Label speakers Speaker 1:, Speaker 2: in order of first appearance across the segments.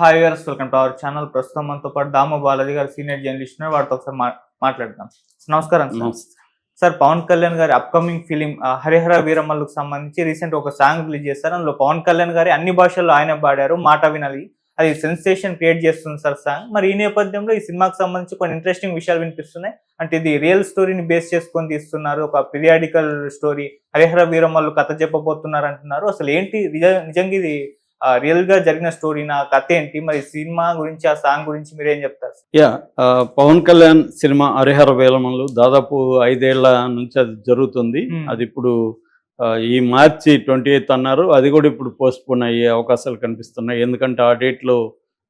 Speaker 1: Hi గారు welcome to our channel. ప్రస్తుతం మనతో పాటు దామ బాలాజీ గారు సీనియర్ జర్నలిస్ట్ ఉన్నారు. వారితో ఒకసారి మాట్లాడదాం. నమస్కారం సార్. పవన్ కళ్యాణ్ గారి అప్కమింగ్ ఫిలిం హరిహర వీరమల్లుకు సంబంధించి రీసెంట్ ఒక సాంగ్ రిలీజ్ చేస్తారు అందులో పవన్ కళ్యాణ్ గారి అన్ని భాషల్లో ఆయన పాడారు మాట వినాలి. అది సెన్సేషన్ క్రియేట్ చేస్తుంది సార్ సాంగ్ మరి ఈ నేపథ్యంలో ఈ సినిమాకి సంబంధించి కొన్ని ఇంట్రెస్టింగ్ విషయాలు వినిపిస్తున్నాయి. అంటే ఇది రియల్ స్టోరీని బేస్ చేసుకొని తీస్తున్నారు. ఒక పీరియాడికల్ స్టోరీ హరిహర వీరమల్లు కథ చెప్పబోతున్నారు అంటున్నారు. అసలు ఏంటి? నిజ- నిజంగా ఇది రియల్గా జరిగిన స్టోరీ నా కథ ఏంటి? మరి సినిమా గురించి ఆ సాంగ్ గురించి మీరు ఏం చెప్తారు?
Speaker 2: యా పవన్ కళ్యాణ్ సినిమా హరిహర వేలమలు దాదాపు ఐదేళ్ళ నుంచి అది జరుగుతుంది. అది ఇప్పుడు ఈ మార్చి ట్వంటీ ఎయిత్ అన్నారు. అది కూడా ఇప్పుడు పోస్ట్ పోన్ అయ్యే అవకాశాలు కనిపిస్తున్నాయి. ఎందుకంటే ఆ డేట్లో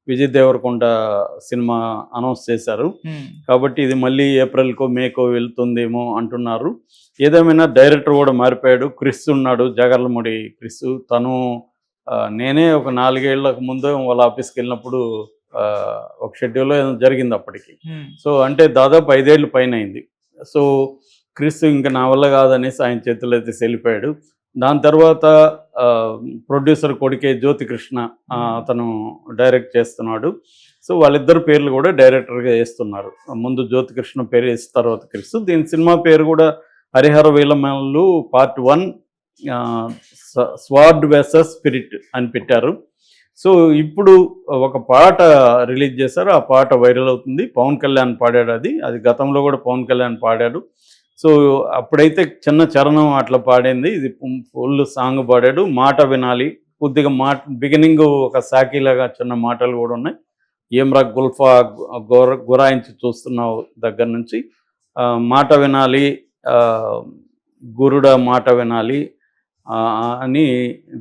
Speaker 2: విజయ్ దేవరకొండ సినిమా అనౌన్స్ చేశారు. కాబట్టి ఇది మళ్ళీ ఏప్రిల్కో మేకో వెళ్తుందేమో అంటున్నారు. ఏదేమైనా డైరెక్టర్ కూడా మారిపోయాడు. క్రిస్ ఉన్నాడు జగర్లముడి క్రిస్. తను నేనే ఒక నాలుగేళ్ళకు ముందు వాళ్ళ ఆఫీస్కి వెళ్ళినప్పుడు ఒక షెడ్యూల్లో జరిగింది అప్పటికి. సో అంటే దాదాపు ఐదేళ్ళు పైన అయింది సో క్రిస్ ఇంకా నా వల్ల కాదనేసి ఆయన చేతుల్లో అయితే వెళ్ళిపోయాడు. దాని తర్వాత ప్రొడ్యూసర్ కొడుకే జ్యోతి కృష్ణ ఆ, అతను డైరెక్ట్ చేస్తున్నాడు. సో వాళ్ళిద్దరు పేర్లు కూడా డైరెక్టర్గా వేస్తున్నారు. ముందు జ్యోతి కృష్ణ పేరు వేసిన తర్వాత క్రిస్ దీని సినిమా పేరు కూడా Harihara Veeramallu part one sword versus spirit అని పెట్టారు. సో ఇప్పుడు ఒక పాట రిలీజ్ చేశారు. ఆ పాట వైరల్ అవుతుంది. పవన్ కళ్యాణ్ పాడాడు అది. అది గతంలో కూడా పవన్ కళ్యాణ్ పాడాడు. సో అప్పుడైతే చిన్న చరణం అట్లా పాడింది. ఇది ఫుల్ సాంగ్ పాడాడు. మాట వినాలి. కొద్దిగా మాట బిగినింగ్ ఒక సాకిలాగా చిన్న మాటలు కూడా ఉన్నాయి. ఏమ్రా గుల్ఫా గోర గురాయించి చూస్తున్నావు దగ్గర నుంచి. మాట వినాలి. గురుడ మాట వినాలి. అని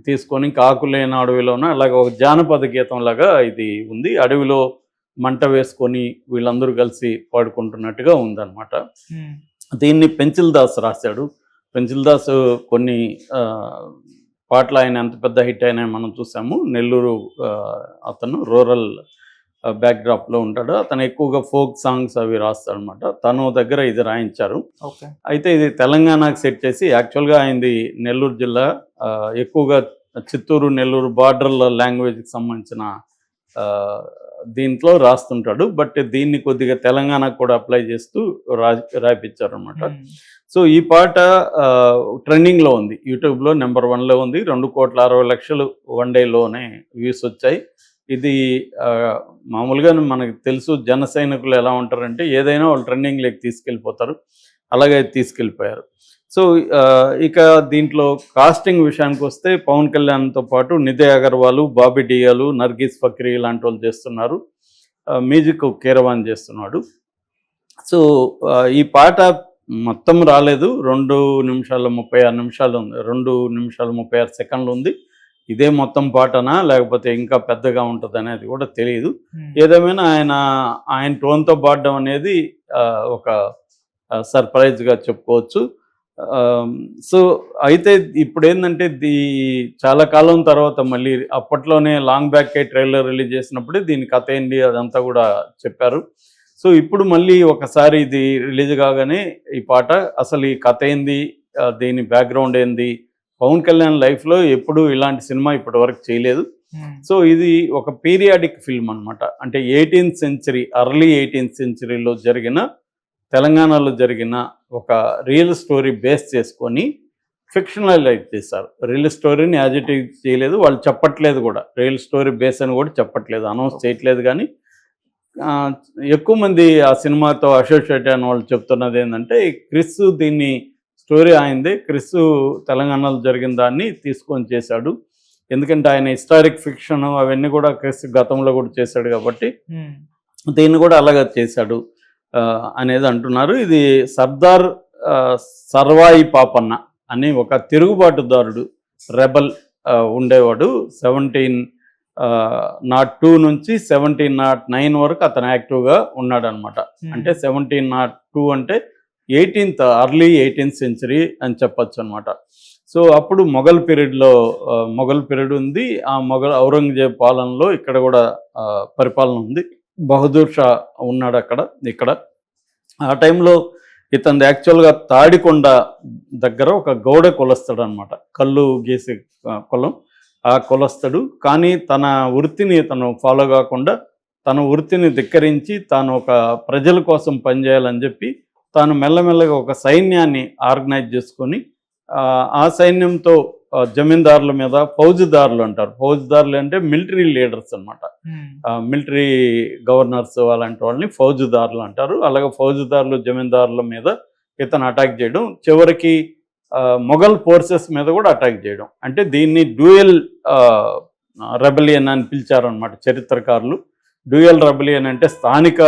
Speaker 2: తీసుకొని ఇంకా ఆకులేని అడవిలోన అలాగే ఒక జానపద గీతం లాగా ఇది ఉంది. అడవిలో మంట వేసుకొని వీళ్ళందరూ కలిసి పాడుకుంటున్నట్టుగా ఉందన్నమాట. దీన్ని పెంచిల్ దాస్ రాశాడు. పెంచిల్ దాస్ కొన్ని పాటలు ఆయన ఎంత పెద్ద హిట్ అయినా మనం చూసాము. నెల్లూరు అతను రూరల్ బ్యాక్డ్రాప్లో ఉంటాడు. అతను ఎక్కువగా ఫోక్ సాంగ్స్ అవి రాస్తాడు అనమాట తను దగ్గర ఇది రాయించారు. అయితే ఇది తెలంగాణకు సెట్ చేసి యాక్చువల్గా ఆయనది నెల్లూరు జిల్లా. ఎక్కువగా చిత్తూరు నెల్లూరు బార్డర్ల లాంగ్వేజ్కి సంబంధించిన దీంట్లో రాస్తుంటాడు. బట్ దీన్ని కొద్దిగా తెలంగాణకు కూడా అప్లై చేస్తూ రా రాయిపించారు అనమాట సో ఈ పాట ట్రెండింగ్లో ఉంది. యూట్యూబ్లో నెంబర్ వన్లో ఉంది. రెండు కోట్ల అరవై లక్షలు వన్ డేలోనే వ్యూస్ వచ్చాయి. ఇది మామూలుగా మనకు తెలుసు జన సైనికులు ఎలా ఉంటారంటే ఏదైనా వాళ్ళు ట్రెండింగ్లోకి తీసుకెళ్ళిపోతారు. అలాగే తీసుకెళ్ళిపోయారు. సో ఇక దీంట్లో కాస్టింగ్ విషయానికి వస్తే పవన్ కళ్యాణ్తో పాటు నిధి అగర్వాల్ బాబీ డియాలు నర్గీస్ ఫక్రీ లాంటి వాళ్ళు చేస్తున్నారు. మ్యూజిక్ కీరవాన్ చేస్తున్నాడు. సో ఈ పాట మొత్తం రాలేదు. రెండు నిమిషాల ముప్పై ఆరు నిమిషాలు ఉంది. రెండు నిమిషాల ముప్పై ఆరు సెకండ్లు ఉంది. ఇదే మొత్తం పాటనా లేకపోతే ఇంకా పెద్దగా ఉంటుంది అనేది కూడా తెలియదు. ఏదేమైనా ఆయన ఆయన టోన్తో పాడడం అనేది ఒక సర్ప్రైజ్గా చెప్పుకోవచ్చు. సో అయితే ఇప్పుడు ఏంటంటే దీ చాలా కాలం తర్వాత మళ్ళీ అప్పట్లోనే లాంగ్ బ్యాక్ ట్రైలర్ రిలీజ్ చేసినప్పుడే దీని కథ ఏంటి అదంతా కూడా చెప్పారు. సో ఇప్పుడు మళ్ళీ ఒకసారి ఇది రిలీజ్ కాగానే ఈ పాట అసలు ఈ కథ ఏంది దీని బ్యాక్గ్రౌండ్ ఏంది పవన్ కళ్యాణ్ లైఫ్లో ఎప్పుడు ఇలాంటి సినిమా ఇప్పటి వరకు చేయలేదు సో ఇది ఒక పీరియాడిక్ ఫిల్మ్ అన్నమాట. అంటే ఎయిటీన్త్ సెంచరీ అర్లీ ఎయిటీన్త్ సెంచరీలో జరిగిన తెలంగాణలో జరిగిన ఒక రియల్ స్టోరీ బేస్ చేసుకొని ఫిక్షనలైజ్ చేశారు. రియల్ స్టోరీని యాజిటివ్ చేయలేదు. వాళ్ళు చెప్పట్లేదు కూడా. రియల్ స్టోరీ బేస్ అని కూడా చెప్పట్లేదు. అనౌన్స్ చేయట్లేదు కానీ ఎక్కువ మంది ఆ సినిమాతో అసోసియేట్ అయిన వాళ్ళు చెప్తున్నది ఏంటంటే క్రిస్ దీన్ని స్టోరీ ఆయనదే క్రిస్ తెలంగాణలో జరిగిన దాన్ని తీసుకొని చేశాడు. ఎందుకంటే ఆయన హిస్టారిక్ ఫిక్షన్ అవన్నీ కూడా క్రిస్ గతంలో కూడా చేశాడు కాబట్టి దీన్ని కూడా అలాగే చేశాడు అనేది అంటున్నారు. ఇది సర్దార్ సర్వాయి పాపన్న అని ఒక తిరుగుబాటుదారుడు రెబల్ ఉండేవాడు. సెవెంటీన్ నాట్ టూ నుంచి సెవెంటీన్ నాట్ నైన్ వరకు అతను యాక్టివ్గా ఉన్నాడు అనమాట అంటే సెవెంటీన్ నాట్ టూ అంటే ఎయిటీన్త్ అర్లీ ఎయిటీన్త్ సెంచరీ అని చెప్పచ్చు అనమాట సో అప్పుడు మొఘల్ పీరియడ్లో మొఘల్ పీరియడ్ ఉంది. ఆ మొఘల్ ఔరంగజేబ్ పాలనలో ఇక్కడ కూడా పరిపాలన ఉంది. బహదూర్ షా ఉన్నాడు అక్కడ ఇక్కడ. ఆ టైంలో ఇతను యాక్చువల్గా తాడికొండ దగ్గర ఒక గౌడ కులస్తాడు అనమాట కళ్ళు గీసే కులం. ఆ కులస్తుడు. కానీ తన వృత్తిని తను ఫాలో కాకుండా తన వృత్తిని ధిక్కరించి తాను ఒక ప్రజల కోసం పనిచేయాలని చెప్పి తాను మెల్లమెల్లగా ఒక సైన్యాన్ని ఆర్గనైజ్ చేసుకొని ఆ, సైన్యంతో జమీందారుల మీద ఫౌజుదారులు అంటారు. ఫౌజుదారులు అంటే మిలిటరీ లీడర్స్ అనమాట మిలిటరీ గవర్నర్స్ అలాంటి వాళ్ళని ఫౌజుదారులు అంటారు. అలాగే ఫౌజుదారులు జమీందారుల మీద ఇతను అటాక్ చేయడం చివరికి మొఘల్ ఫోర్సెస్ మీద కూడా అటాక్ చేయడం. అంటే దీన్ని డ్యూయల్ రెబలియన్ అని పిలిచారు అనమాట చరిత్రకారులు. డ్యూయల్ రెబలియన్ అంటే స్థానిక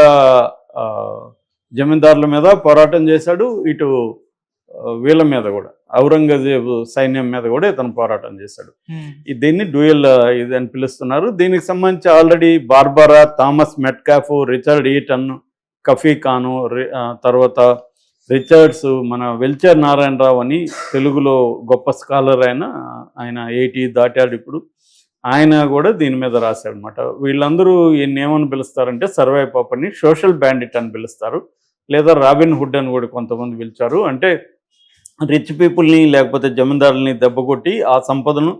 Speaker 2: జమీందారుల మీద పోరాటం చేశాడు ఇటు వీళ్ళ మీద కూడా ఔరంగజేబు సైన్యం మీద కూడా ఇతను పోరాటం చేశాడు. ఈ- దీన్ని డ్యూయల్ ఇది అని పిలుస్తున్నారు. దీనికి సంబంధించి already Barbara Thomas Metcalf Richard Eaton Khafi Khan తర్వాత రిచర్డ్స్ మన వెల్చర్ నారాయణరావు అని తెలుగులో గొప్ప స్కాలర్ ఆయన ఆయన ఎయిటీ దాటాడు ఇప్పుడు. ఆయన కూడా దీని మీద రాశాడనమాట వీళ్ళందరూ ఈయన ఏమని పిలుస్తారంటే సర్వే పాపని సోషల్ బ్యాండిట్ అని పిలుస్తారు. లేదా రాబిన్ హుడ్ అని కూడా కొంతమంది పిలిచారు. అంటే రిచ్ పీపుల్ని లేకపోతే జమీందారుల్ని దెబ్బకొట్టి ఆ సంపదను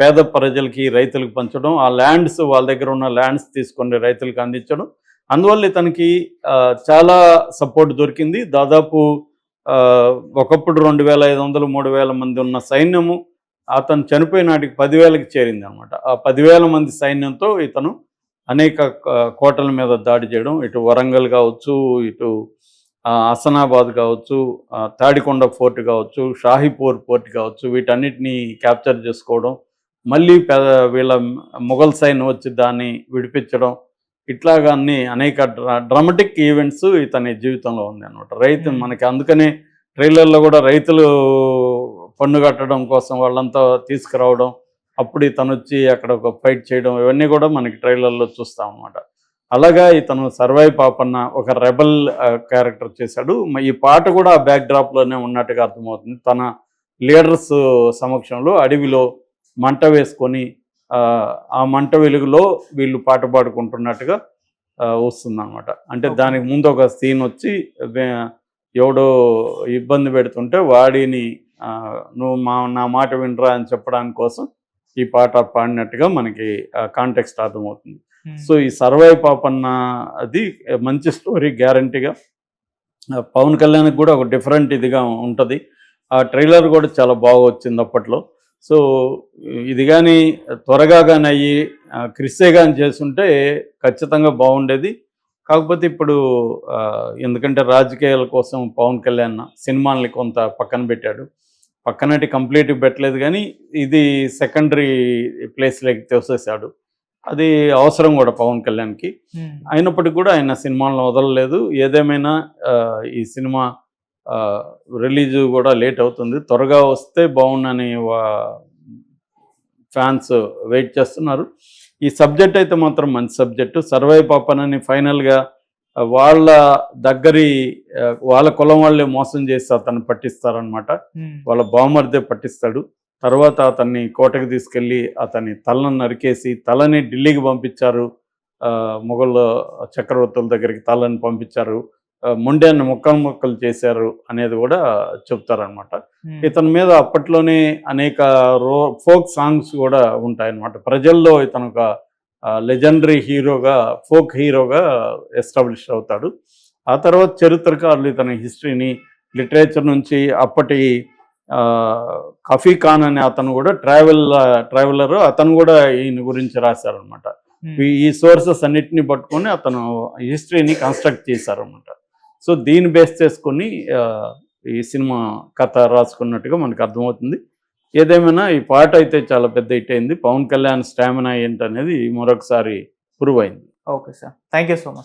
Speaker 2: పేద ప్రజలకి రైతులకు పంచడం ఆ ల్యాండ్స్ వాళ్ళ దగ్గర ఉన్న ల్యాండ్స్ తీసుకొని రైతులకు అందించడం. అందువల్ల ఇతనికి చాలా సపోర్ట్ దొరికింది. దాదాపు ఒకప్పుడు రెండు వేల ఐదు వందలు మూడు వేల మంది ఉన్న సైన్యము అతను చనిపోయిన నాటికి పదివేలకు చేరింది అనమాట ఆ పదివేల మంది సైన్యంతో ఇతను అనేక కోటల మీద దాడి చేయడం ఇటు వరంగల్ కావచ్చు ఇటు ఆ, హసనాబాద్ కావచ్చు తాడికొండ ఫోర్ట్ కావచ్చు షాహీపూర్ ఫోర్ట్ కావచ్చు వీటన్నిటిని క్యాప్చర్ చేసుకోవడం మళ్ళీ వీళ్ళ మొఘల్ సైన్యం వచ్చి దాన్ని విడిపించడం ఇట్లాగా అన్ని అనేక డ్రామాటిక్ ఈవెంట్స్ ఇతని జీవితంలో ఉంది అనమాట రైతు. మనకి అందుకనే ట్రైలర్లో కూడా రైతులు పన్ను కట్టడం కోసం వాళ్ళంతా తీసుకురావడం అప్పుడు ఇతను వచ్చి అక్కడ ఒక ఫైట్ చేయడం ఇవన్నీ కూడా మనకి ట్రైలర్లో చూస్తాం అనమాట అలాగా ఇతను సర్వై పాపన్న ఒక రెబల్ క్యారెక్టర్ చేశాడు. ఈ పాట కూడా ఆ బ్యాక్ డ్రాప్లోనే ఉన్నట్టుగా అర్థమవుతుంది. తన లీడర్స్ సమక్షంలో అడవిలో మంట వేసుకొని ఆ, మంట వెలుగులో వీళ్ళు పాట పాడుకుంటున్నట్టుగా వస్తుంది అనమాట అంటే. దానికి ముందు ఒక సీన్ వచ్చి ఎవడో ఇబ్బంది పెడుతుంటే వాడిని నువ్వు మా నా మాట వినరా అని చెప్పడానికి కోసం ఈ పాట పాడినట్టుగా మనకి కాంటెక్స్ట్ అర్థమవుతుంది. సో ఈ సర్వై పాపన్న అది మంచి స్టోరీ గ్యారంటీగా పవన్ కళ్యాణ్కి కూడా ఒక డిఫరెంట్ ఇదిగా ఉంటుంది. ఆ ట్రైలర్ కూడా చాలా బాగా వచ్చింది అప్పట్లో. సో ఇది కానీ త్వరగా కానీ అయ్యి క్రిస్సే కానీ చేస్తుంటే ఖచ్చితంగా బాగుండేది. కాకపోతే ఇప్పుడు ఎందుకంటే రాజకీయాల కోసం పవన్ కళ్యాణ్ సినిమాల్ని కొంత పక్కన పెట్టాడు. పక్కనటి కంప్లీట్ పెట్టలేదు కానీ ఇది సెకండరీ ప్లేస్లోకి తోసేశాడు. అది అవసరం కూడా పవన్ కళ్యాణ్కి. అయినప్పటికీ కూడా ఆయన సినిమాలను వదలలేదు. ఏదేమైనా ఈ సినిమా రిలీజ్ కూడా లేట్ అవుతుంది. త్వరగా వస్తే బాగుండని ఫ్యాన్స్ వెయిట్ చేస్తున్నారు. ఈ సబ్జెక్ట్ అయితే మాత్రం మంచి సబ్జెక్టు. సర్వై పాపనని ఫైనల్గా వాళ్ళ దగ్గరి వాళ్ళ కులం వాళ్ళే మోసం చేసి అతన్ని పట్టిస్తారనమాట వాళ్ళ బామర్దే పట్టిస్తాడు. తర్వాత అతన్ని కోటకి తీసుకెళ్ళి అతని తలను నరికేసి తలని ఢిల్లీకి పంపించారు. ఆ, మొఘల్ చక్రవర్తుల దగ్గరికి తలని పంపించారు. ఆ, మొండ్యాన్ని ముక్కలు ముక్కలు చేశారు అనేది కూడా చెప్తారనమాట ఇతని మీద అప్పట్లోనే అనేక రో ఫోక్ సాంగ్స్ కూడా ఉంటాయన్నమాట. ప్రజల్లో ఇతను ఒక లెజెండరీ హీరోగా ఫోక్ హీరోగా ఎస్టాబ్లిష్ అవుతాడు. ఆ తర్వాత చరిత్రకారులు ఇతని హిస్టరీని లిటరేచర్ నుంచి అప్పటి కఫీ ఖాన్ అనే అతను కూడా ట్రావెల్ ట్రావెలర్ అతను కూడా ఈయన గురించి రాశారనమాట ఈ- ఈ సోర్సెస్ అన్నిటిని పట్టుకొని అతను హిస్టరీని కన్స్ట్రక్ట్ చేశారనమాట సో దీన్ని బేస్ చేసుకొని ఈ సినిమా కథ రాసుకున్నట్టుగా మనకు అర్థమవుతుంది. ఏదేమైనా ఈ పాట అయితే చాలా పెద్ద హిట్ అయింది. పవన్ కళ్యాణ్ స్టామినా ఏంటనేది మరొకసారి ప్రూవ్ అయింది.
Speaker 1: Okay sir. Thank you so much.